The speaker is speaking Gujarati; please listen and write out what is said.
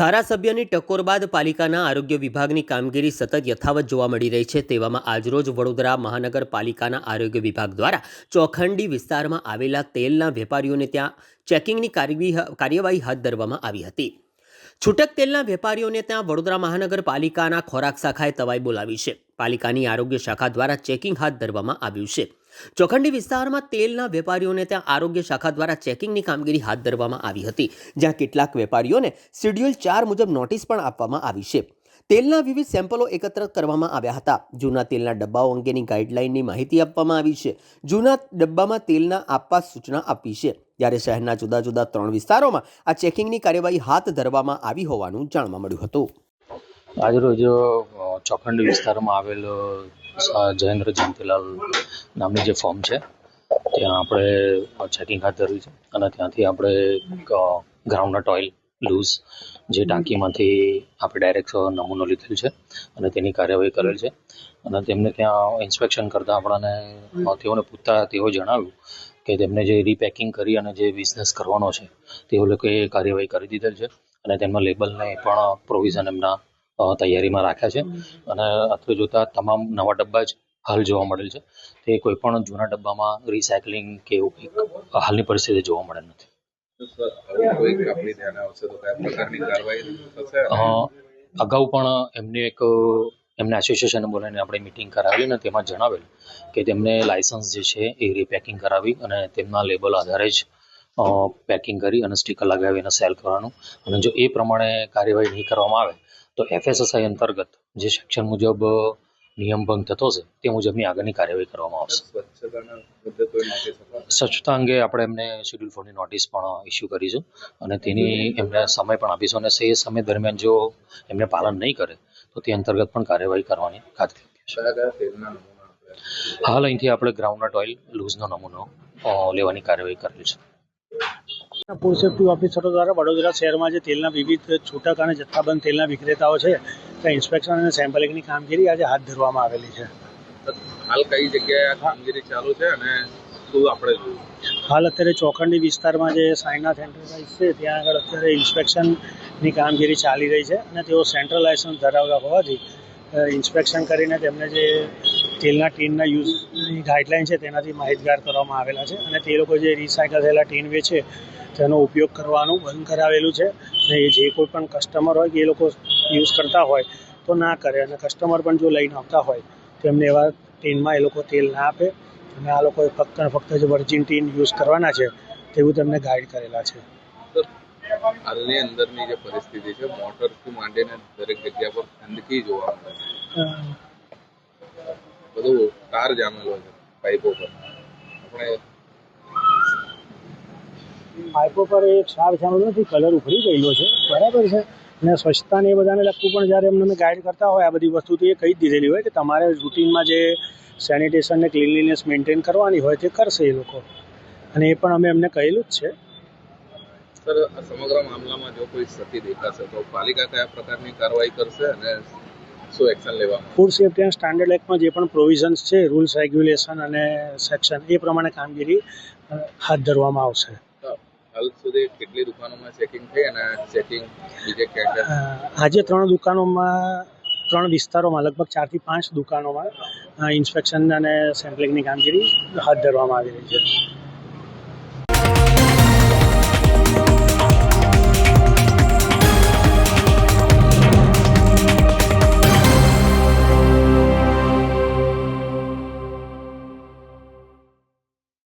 ધારાસભ્યની ટકોર બાદ પાલિકાના આરોગ્ય વિભાગની કામગીરી સતત યથાવત જોવા મળી રહી છે તેવામાં આજરોજ વડોદરા મહાનગરપાલિકાના આરોગ્ય વિભાગ દ્વારા ચોખંડી વિસ્તારમાં આવેલા તેલના વેપારીઓને ત્યાં ચેકિંગની કાર્યવાહી હાથ ધરવામાં આવી હતી. છૂટક તેલના વેપારીઓને ત્યાં વડોદરા મહાનગરપાલિકાના ખોરાક શાખાએ તવાઈ બોલાવી છે. પાલિકાની આરોગ્ય શાખા દ્વારા ચેકિંગ હાથ ધરવામાં આવ્યું છે. ચોખંડી વિસ્તારમાં તેલના વેપારીઓને ત્યાં આરોગ્ય શાખા દ્વારા ચેકિંગની કામગીરી હાથ ધરવામાં આવી હતી, જ્યાં કેટલાક વેપારીઓને શેડ્યુલ ચાર મુજબ નોટિસ પણ આપવામાં આવી છે. તેલના વિવિધ સેમ્પલો એકત્ર કરવામાં આવ્યા હતા. જૂના તેલના ડબ્બાઓ અંગેની ગાઈડલાઇનની માહિતી આપવામાં આવી છે. જૂના ડબ્બામાં તેલના આપવા સૂચના આપી છે. જ્યારે શહેરના જુદા જુદા ત્રણ વિસ્તારોમાં આ ચેકિંગની કાર્યવાહી હાથ ધરવામાં આવી હોવાનું જાણવા મળ્યું હતું. આજરોજ ચોખંડી વિસ્તારમાં આવેલ જયેન્દ્ર જયંતિલાલ નામની જે ફોર્મ છે, ત્યાં આપણે ચેકિંગ હાથ ધર્યું છે અને ત્યાંથી આપણે ગ્રાઉન્ડનટ ઓઇલ લૂઝ જે ટાંકીમાંથી આપણે ડાયરેક્ટ નમૂનો લીધેલ છે અને તેની કાર્યવાહી કરેલ છે. અને તેમને ત્યાં ઇન્સ્પેક્શન કરતાં આપણને તેઓને પૂછતા તેઓ જણાવ્યું કે તેમને જે રીપેકિંગ કરી અને જે બિઝનેસ કરવાનો છે, તેઓ લોકોએ કાર્યવાહી કરી દીધેલ છે અને તેમના લેબલને પણ પ્રોવિઝન એમના તૈયારીમાં રાખ્યા છે. અને અત્રે જોતા તમામ નવા ડબ્બા જ હાલ જોવા મળેલ છે. તે કોઈ પણ જૂના ડબ્બામાં રિસાયકલિંગ કે એવું કંઈક હાલની પરિસ્થિતિ જોવા મળે નથી. અગાઉ પણ એમને એક એમને એસોસિએશન બોલાવીને આપણે મિટિંગ કરાવી અને તેમાં જણાવેલ કે તેમને લાયસન્સ જે છે એ રીપેકિંગ કરાવી અને તેમના લેબલ આધારે જ પેકિંગ કરી અને સ્ટીકર લગાવીને સેલ કરવાનું. અને જો એ પ્રમાણે કાર્યવાહી નહીં કરવામાં આવે તો એફએસએસઆઈ અંતર્ગત જે સેક્શન મુજબ નિયમ ભંગ થતો છે, તે મુજબની આગળની કાર્યવાહી કરવામાં આવશે. સ્વચ્છતા અંગે આપણે એમને શેડ્યુલ ફોરની નોટિસ પણ ઇસ્યુ કરીશું અને તેની એમને સમય પણ આપીશું અને એ સમય દરમિયાન જો એમને પાલન નહીં કરે, તો તે અંતર્ગત પણ કાર્યવાહી કરવાની ખાતરી હાલ અહીંથી આપણે ગ્રાઉન્ડનટ ઓઇલ લૂઝનો નમૂનો લેવાની કાર્યવાહી કરેલી છે. ફૂડ સેફ્ટી ઓફિસરો દ્વારા વડોદરા શહેરમાં જે તેલના વિવિધ છૂટક અને જથ્થાબંધ તેલના વિક્રેતાઓ છે ત્યાં ઇન્સ્પેક્શન અને સેમ્પલિંગની કામગીરી આજે હાથ ધરવામાં આવેલી છે. હાલ કઈ જગ્યાએ કામગીરી ચાલુ છે અને શું આપણે જોયું? હાલ અત્યારે ચોખંડી વિસ્તારમાં જે સાઈનાથ એન્ટરપ્રાઇઝ છે ત્યાં આગળ અત્યારે ઇન્સ્પેક્શનની કામગીરી ચાલી રહી છે અને તેઓ સેન્ટ્રલ લાયસન્સ ધરાવતા હોવાથી ઇન્સ્પેક્શન કરીને તેમને જે તેલના ટીનના યુઝની ગાઈડલાઇન છે તેનાથી માહિતગાર કરવામાં આવેલા છે અને તે લોકો જે રિસાયકલ થયેલા ટીન વેચે તેનો ઉપયોગ કરવાનું બંધ કરાવેલું છે અને એ જે કોઈ પણ કસ્ટમર હોય કે એ લોકો યુઝ કરતા હોય તો ના કરે અને કસ્ટમર પણ જો લઈને આવતા હોય તો એમને એવા ટીનમાં એ લોકો તેલ ના આપે અને આ લોકોએ ફક્ત ફક્ત જે વર્જિન ટીન યુઝ કરવાના છે તેવું તેમને ગાઈડ કરેલા છે. હાલની અંદરની જે પરિસ્થિતિ છે મોટરથી માંડીને દરેક જગ્યા પર ગંદકી જોવા મળે છે. તાર જામેલો છે પાઇપો પર. આપણે પાઇપો પર એક સાર જામેલો નથી કલર ઉખડી ગયેલો છે. બરાબર છે. અને સ્વચ્છતાને એ બધાને લગતું પણ જ્યારે એમને ગાઈડ કરતા હોય આ બધી વસ્તુ તો એ કહી જ દીધેલી હોય કે તમારે રૂટીનમાં જે સેનિટેશન ને ક્લીનલીનેસ મેન્ટેન કરવાની હોય તે કરશે એ લોકો. અને એ પણ અમે એમને કહેલું જ છે. સર આ સમગ્ર મામલામાં જો કોઈ સતી દેખાશે તો પાલિકા કયા પ્રકારની કાર્યવાહી કરશે અને શું એક્શન લેવા? ફૂડ સેફ્ટી એન્ડ સ્ટાન્ડર્ડ એક્ટમાં જે પણ પ્રોવિઝન્સ છે રૂલ્સ રેગ્યુલેશન અને સેક્શન એ પ્રમાણે કામગીરી હાથ ધરવામાં આવશે. આવશે હાલ સુધી કેટલી દુકાનોમાં ચેકિંગ થઈ અને ચેકિંગ બીજે ક્યાં આજે ત્રણ દુકાનોમાં ત્રણ વિસ્તારોમાં લગભગ ચારથી પાંચ દુકાનોમાં ઇન્સ્પેક્શન અને સેમ્પલિંગની કામગીરી હાથ ધરવામાં આવી રહી છે.